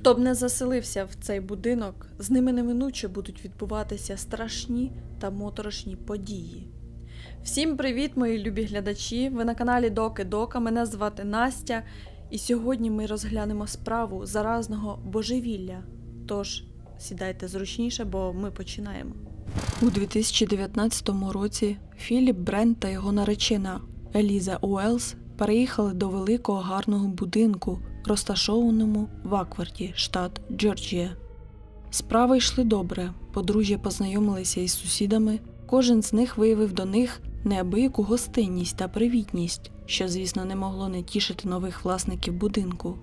Хто б не заселився в цей будинок, з ними неминуче будуть відбуватися страшні та моторошні події. Всім привіт, мої любі глядачі! Ви на каналі Доки Дока. Мене звати Настя, і сьогодні ми розглянемо справу заразного божевілля. Тож сідайте зручніше, бо ми починаємо. У 2019 році Філіп Брент та його наречена Еліза Уелс переїхали до великого гарного будинку, розташованому в Акварті, штат Джорджія. Справи йшли добре, подружжя познайомилися із сусідами, кожен з них виявив до них неабияку гостинність та привітність, що, звісно, не могло не тішити нових власників будинку.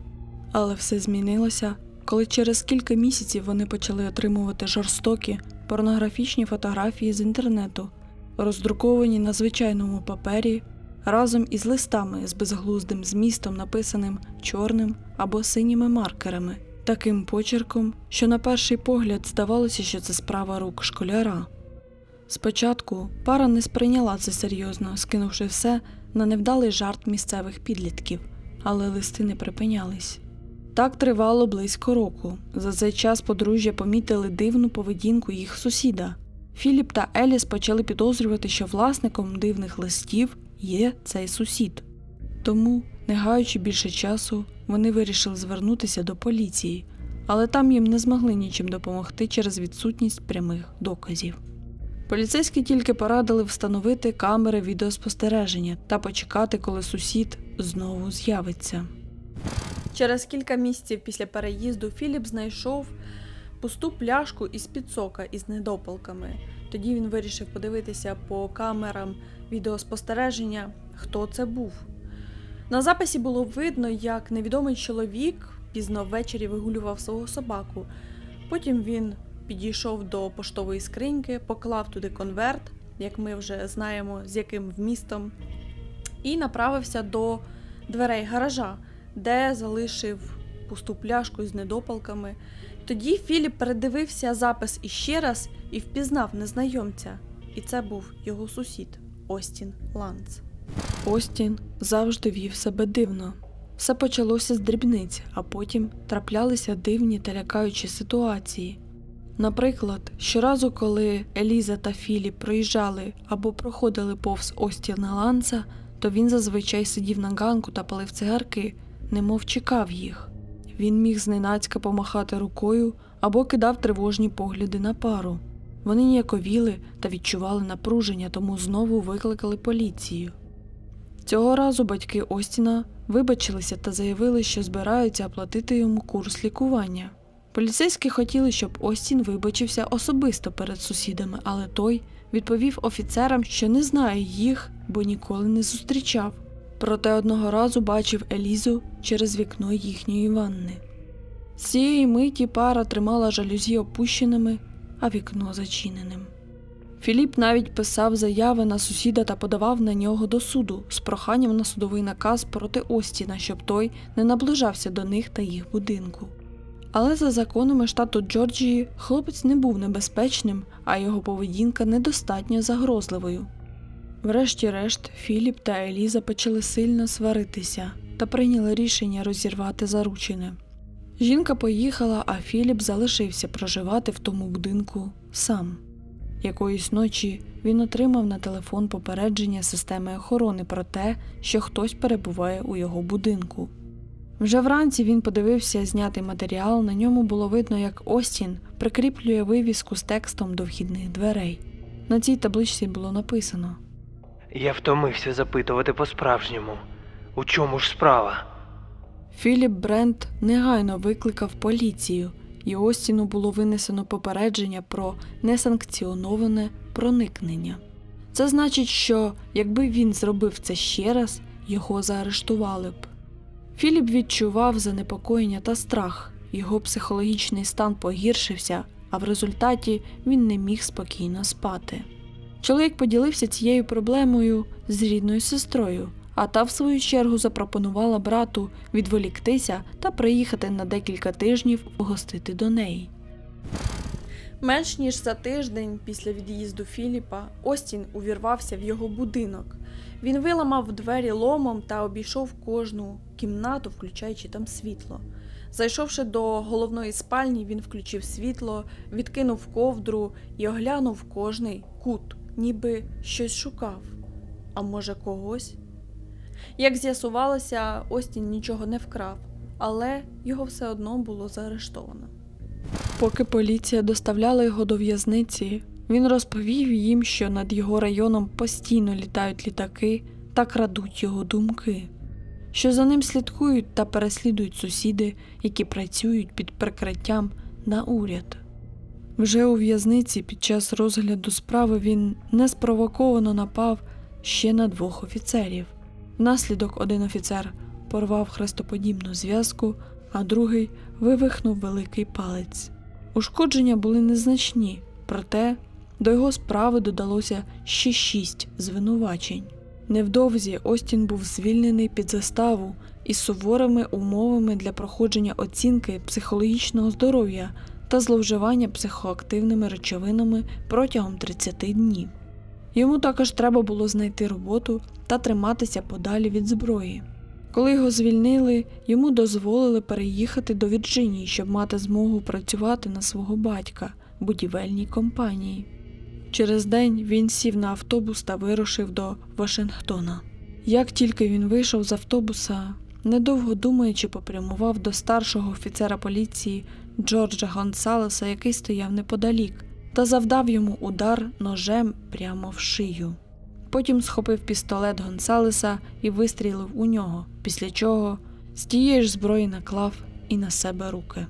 Але все змінилося, коли через кілька місяців вони почали отримувати жорстокі порнографічні фотографії з інтернету, роздруковані на звичайному папері разом із листами з безглуздим змістом, написаним чорним або синіми маркерами, таким почерком, що на перший погляд здавалося, що це справа рук школяра. Спочатку пара не сприйняла це серйозно, скинувши все на невдалий жарт місцевих підлітків, але листи не припинялись. Так тривало близько року. За цей час подружжя помітили дивну поведінку їх сусіда. Філіп та Еліс почали підозрювати, що власником дивних листів є цей сусід. Тому, не гаючи більше часу, вони вирішили звернутися до поліції, але там їм не змогли нічим допомогти через відсутність прямих доказів. Поліцейські тільки порадили встановити камери відеоспостереження та почекати, коли сусід знову з'явиться. Через кілька місяців після переїзду Філіп знайшов пусту пляшку із підсока із недопалками. Тоді він вирішив подивитися по камерам відеоспостереження, хто це був. На записі було видно, як невідомий чоловік пізно ввечері вигулював свого собаку. Потім він підійшов до поштової скриньки, поклав туди конверт, як ми вже знаємо, з яким вмістом, і направився до дверей гаража, де залишив пусту пляшку з недопалками. Тоді Філіп передивився запис іще раз і впізнав незнайомця. І це був його сусід Остін Ланц. Остін завжди вів себе дивно. Все почалося з дрібниць, а потім траплялися дивні та лякаючі ситуації. Наприклад, щоразу, коли Еліза та Філіп проїжджали або проходили повз Остіна Ланца, то він зазвичай сидів на ганку та палив цигарки, немов чекав їх. Він міг зненацька помахати рукою або кидав тривожні погляди на пару. Вони ніяковіли та відчували напруження, тому знову викликали поліцію. Цього разу батьки Остіна вибачилися та заявили, що збираються оплатити йому курс лікування. Поліцейські хотіли, щоб Остін вибачився особисто перед сусідами, але той відповів офіцерам, що не знає їх, бо ніколи не зустрічав. Проте одного разу бачив Елізу через вікно їхньої ванни. З цієї миті пара тримала жалюзі опущеними, а вікно зачиненим. Філіп навіть писав заяви на сусіда та подавав на нього до суду з проханням на судовий наказ проти Остіна, щоб той не наближався до них та їх будинку. Але за законами штату Джорджії хлопець не був небезпечним, а його поведінка недостатньо загрозливою. Врешті-решт, Філіп та Еліза почали сильно сваритися та прийняли рішення розірвати заручини. Жінка поїхала, а Філіп залишився проживати в тому будинку сам. Якоїсь ночі він отримав на телефон попередження системи охорони про те, що хтось перебуває у його будинку. Вже вранці він подивився знятий матеріал, на ньому було видно, як Остін прикріплює вивіску з текстом до вхідних дверей. На цій табличці було написано Я втомився запитувати по-справжньому. У чому ж справа? Філіп Брент негайно викликав поліцію, і Остіну було винесено попередження про несанкціоноване проникнення. Це значить, що якби він зробив це ще раз, його заарештували б. Філіп відчував занепокоєння та страх, його психологічний стан погіршився, а в результаті він не міг спокійно спати. Чоловік поділився цією проблемою з рідною сестрою, а та, в свою чергу, запропонувала брату відволіктися та приїхати на декілька тижнів гостити до неї. Менш ніж за тиждень після від'їзду Філіпа Остін увірвався в його будинок. Він виламав двері ломом та обійшов кожну кімнату, включаючи там світло. Зайшовши до головної спальні, він включив світло, відкинув ковдру і оглянув кожний кут, ніби щось шукав. А може, когось? Як з'ясувалося, Остін нічого не вкрав, але його все одно було заарештовано. Поки поліція доставляла його до в'язниці, він розповів їм, що над його районом постійно літають літаки та крадуть його думки, що за ним слідкують та переслідують сусіди, які працюють під прикриттям на уряд. Вже у в'язниці під час розгляду справи він неспровоковано напав ще на двох офіцерів. Внаслідок один офіцер порвав хрестоподібну зв'язку, а другий вивихнув великий палець. Ушкодження були незначні, проте до його справи додалося ще шість звинувачень. Невдовзі Остін був звільнений під заставу із суворими умовами для проходження оцінки психологічного здоров'я та зловживання психоактивними речовинами протягом 30 днів. Йому також треба було знайти роботу та триматися подалі від зброї. Коли його звільнили, йому дозволили переїхати до Вірджинії, щоб мати змогу працювати на свого батька будівельній компанії. Через день він сів на автобус та вирушив до Вашингтона. Як тільки він вийшов з автобуса, недовго думаючи, попрямував до старшого офіцера поліції Джорджа Гонсалеса, який стояв неподалік, та завдав йому удар ножем прямо в шию. Потім схопив пістолет Гонсалеса і вистрілив у нього, після чого з тієї ж зброї наклав і на себе руки.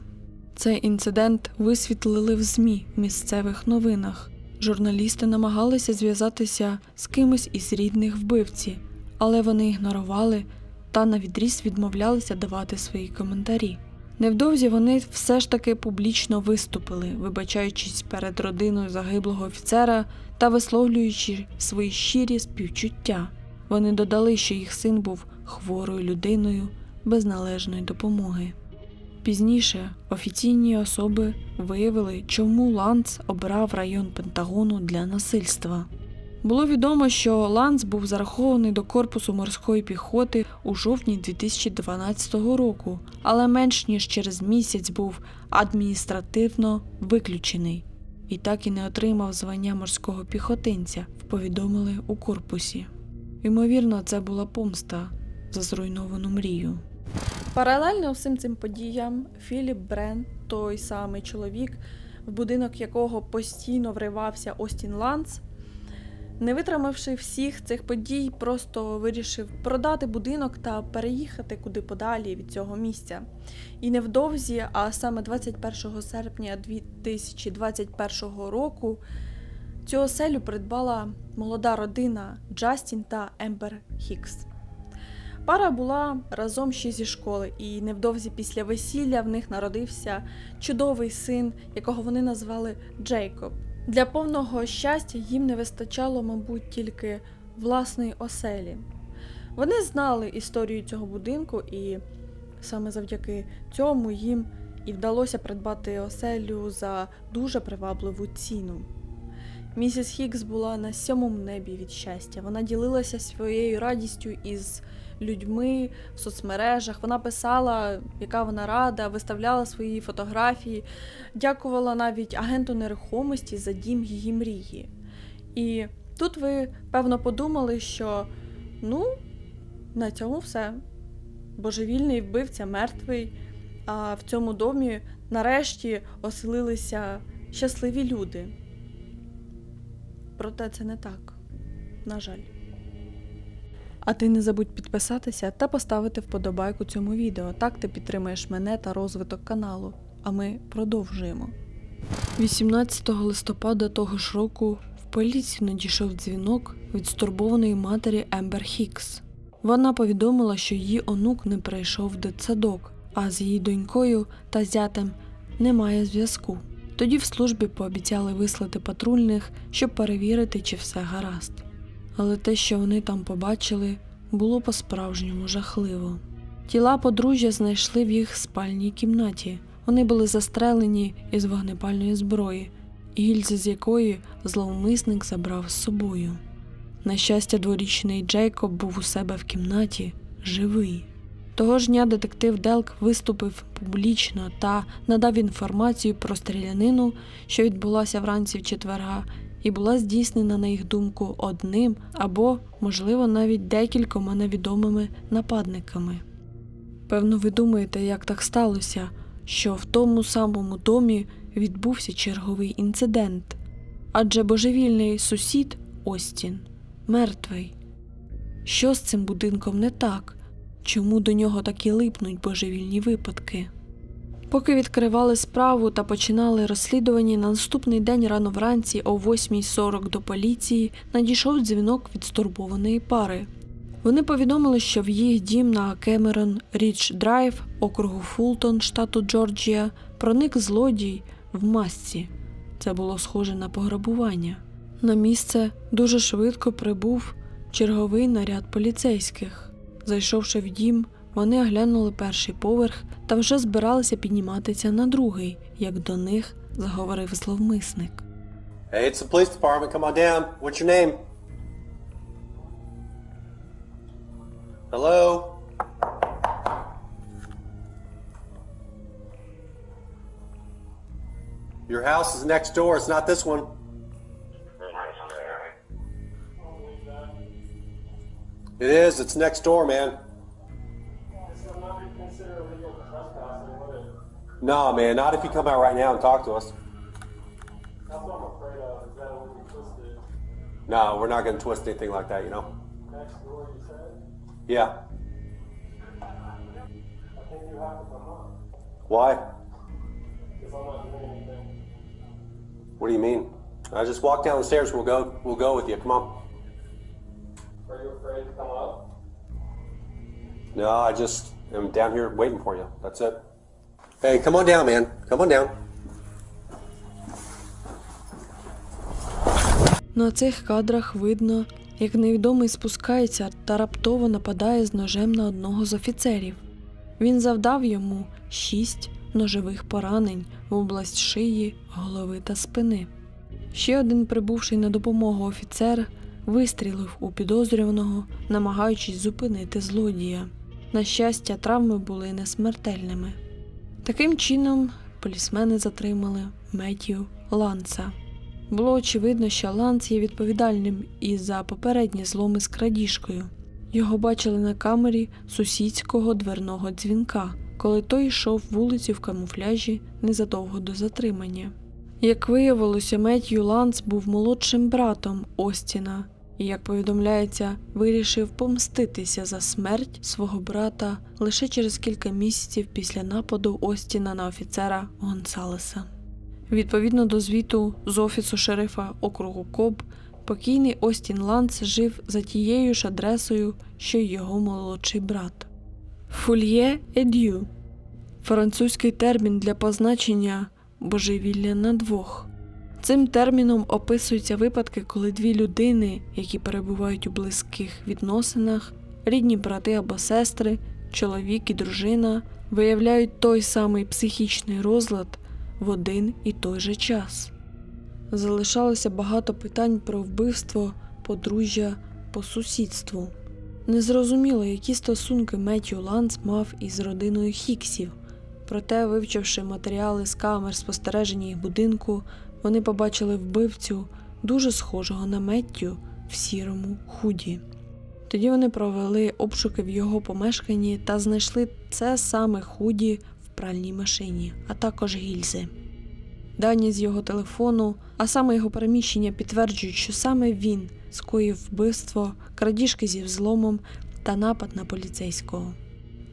Цей інцидент висвітлили в ЗМІ в місцевих новинах. Журналісти намагалися зв'язатися з кимось із рідних вбивці, але вони ігнорували та навідріз відмовлялися давати свої коментарі. Невдовзі вони все ж таки публічно виступили, вибачаючись перед родиною загиблого офіцера та висловлюючи свої щирі співчуття. Вони додали, що їх син був хворою людиною без належної допомоги. Пізніше офіційні особи виявили, чому Ланц обрав район Пентагону для насильства. Було відомо, що Ланц був зарахований до корпусу морської піхоти у жовтні 2012 року, але менш ніж через місяць був адміністративно виключений і так і не отримав звання морського піхотинця, повідомили у корпусі. Ймовірно, це була помста за зруйновану мрію. Паралельно всім цим подіям Філіп Брен, той самий чоловік, в будинок якого постійно вривався Остін Ланс, не витримавши всіх цих подій, просто вирішив продати будинок та переїхати куди подалі від цього місця. І невдовзі, а саме 21 серпня 2021 року, цю оселю придбала молода родина Джастін та Ембер Хікс. Пара була разом ще зі школи, і невдовзі після весілля в них народився чудовий син, якого вони назвали Джейкоб. Для повного щастя їм не вистачало, мабуть, тільки власної оселі. Вони знали історію цього будинку, і саме завдяки цьому їм і вдалося придбати оселю за дуже привабливу ціну. Місіс Хікс була на сьомому небі від щастя. Вона ділилася своєю радістю із людьми в соцмережах. Вона писала, яка вона рада, виставляла свої фотографії, дякувала навіть агенту нерухомості за дім її мрії. І тут ви, певно, подумали, що ну, на цьому все. Божевільний вбивця мертвий, а в цьому домі нарешті оселилися щасливі люди. Проте це не так, на жаль. А ти не забудь підписатися та поставити вподобайку цьому відео. Так ти підтримаєш мене та розвиток каналу. А ми продовжуємо. 18 листопада того ж року в поліцію надійшов дзвінок від стурбованої матері Ембер Хікс. Вона повідомила, що її онук не прийшов в дитсадок, а з її донькою та зятем немає зв'язку. Тоді в службі пообіцяли вислати патрульних, щоб перевірити, чи все гаразд. Але те, що вони там побачили, було по-справжньому жахливо. Тіла подружжя знайшли в їх спальній кімнаті. Вони були застрелені із вогнепальної зброї, гільзи з якої зловмисник забрав з собою. На щастя, дворічний Джейкоб був у себе в кімнаті живий. Того ж дня детектив Делк виступив публічно та надав інформацію про стрілянину, що відбулася вранці в четверга, і була здійснена, на їх думку, одним або, можливо, навіть декількома невідомими нападниками. Певно, ви думаєте, як так сталося, що в тому самому домі відбувся черговий інцидент, адже божевільний сусід Остін мертвий. Що з цим будинком не так? Чому до нього так і липнуть божевільні випадки? Поки відкривали справу та починали розслідування, на наступний день рано вранці о 8.40 до поліції надійшов дзвінок від стурбованої пари. Вони повідомили, що в їх дім на Кемерон Річ Драйв, округу Фултон, штату Джорджія, проник злодій в масці. Це було схоже на пограбування. На місце дуже швидко прибув черговий наряд поліцейських. Зайшовши в дім, вони оглянули перший поверх та вже збиралися підніматися на другий, як до них заговорив зловмисник. Hey, it's the police department. Come on down. What's your name? Hello? Your house is next door. It's not this one. It is. It's next door, man. No, man. Not if you come out right now and talk to us. That's what I'm afraid of, is that it would be twisted. No, we're not going to twist anything like that, you know? Next door, you said? Yeah. I think you have to come up, Why? because I'm not doing anything. What do you mean? I just walk down the stairs. We'll go. We'll go with you. Come on. Are you afraid to come up? No, I just am down here waiting for you. That's it. Hey, come on down, man. Come on down. На цих кадрах видно, як невідомий спускається та раптово нападає з ножем на одного з офіцерів. Він завдав йому шість ножових поранень в область шиї, голови та спини. Ще один прибувший на допомогу офіцер вистрілив у підозрюваного, намагаючись зупинити злодія. На щастя, травми були не смертельними. Таким чином, полісмени затримали Меттію Ланса. Було очевидно, що Ланс є відповідальним і за попередні зломи з крадіжкою. Його бачили на камері сусідського дверного дзвінка, коли той йшов вулицю в камуфляжі незадовго до затримання. Як виявилося, Меттью Ланс був молодшим братом Остіна і, як повідомляється, вирішив помститися за смерть свого брата лише через кілька місяців після нападу Остіна на офіцера Гонсалеса. Відповідно до звіту з офісу шерифа округу Коб, покійний Остін Ланс жив за тією ж адресою, що й його молодший брат. Фульє едю французький термін для позначення божевілля на двох. Цим терміном описуються випадки, коли дві людини, які перебувають у близьких відносинах, рідні брати або сестри, чоловік і дружина, виявляють той самий психічний розлад в один і той же час. Залишалося багато питань про вбивство подружжя по сусідству. Незрозуміло, які стосунки Меттю Ланс мав із родиною Хіксів. Проте, вивчивши матеріали з камер спостереження їх будинку, вони побачили вбивцю дуже схожого на Меттю в сірому худі. Тоді вони провели обшуки в його помешканні та знайшли це саме худі в пральній машині, а також гільзи. Дані з його телефону, а саме його переміщення підтверджують, що саме він скоїв вбивство, крадіжки зі взломом та напад на поліцейського.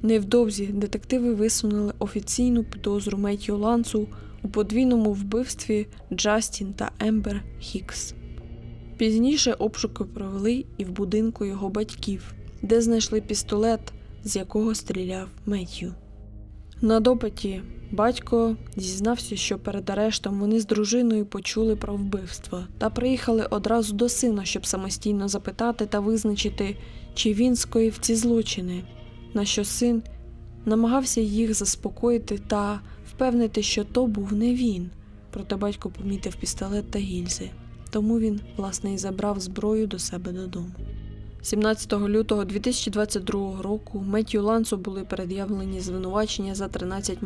Невдовзі детективи висунули офіційну підозру Меттью Лансу у подвійному вбивстві Джастін та Ембер Хікс. Пізніше обшуки провели і в будинку його батьків, де знайшли пістолет, з якого стріляв Меттью. На допиті батько зізнався, що перед арештом вони з дружиною почули про вбивство та приїхали одразу до сина, щоб самостійно запитати та визначити, чи він скоїв ці злочини. На що син намагався їх заспокоїти та впевнити, що то був не він. Проте батько помітив пістолет та гільзи, тому він, власне, і забрав зброю до себе додому. 17 лютого 2022 року Меттю Лансу були пред'явлені звинувачення за 13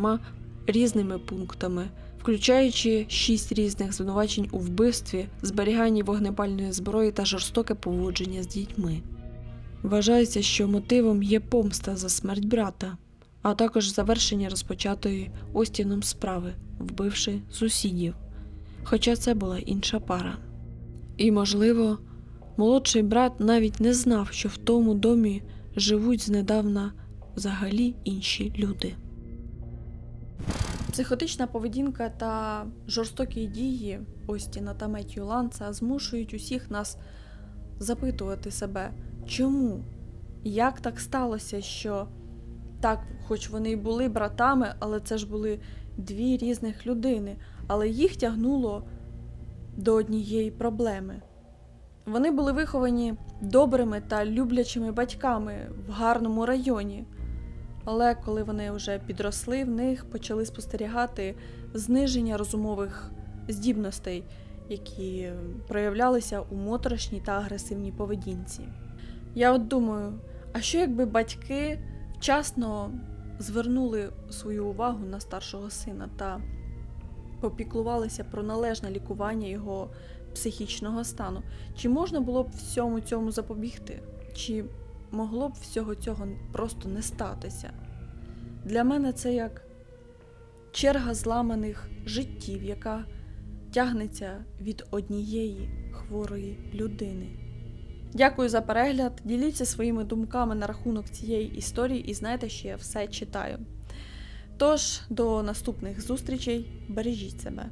різними пунктами, включаючи 6 різних звинувачень у вбивстві, зберіганні вогнепальної зброї та жорстоке поводження з дітьми. Вважається, що мотивом є помста за смерть брата, а також завершення розпочатої Остіном справи, вбивши сусідів. Хоча це була інша пара. І, можливо, молодший брат навіть не знав, що в тому домі живуть знедавна взагалі інші люди. Психотична поведінка та жорстокі дії Остіна та Меттью Ланца змушують усіх нас запитувати себе, чому? Як так сталося, що так, хоч вони й були братами, але це ж були дві різних людини, але їх тягнуло до однієї проблеми. Вони були виховані добрими та люблячими батьками в гарному районі. Але коли вони вже підросли, в них почали спостерігати зниження розумових здібностей, які проявлялися у моторошній та агресивній поведінці. Я от думаю, а що якби батьки вчасно звернули свою увагу на старшого сина та попіклувалися про належне лікування його психічного стану? Чи можна було б всьому цьому запобігти? Чи могло б всього цього просто не статися? Для мене це як черга зламаних життів, яка тягнеться від однієї хворої людини. Дякую за перегляд. Діліться своїми думками на рахунок цієї історії і знайте, що я все читаю. Тож, до наступних зустрічей, бережіть себе.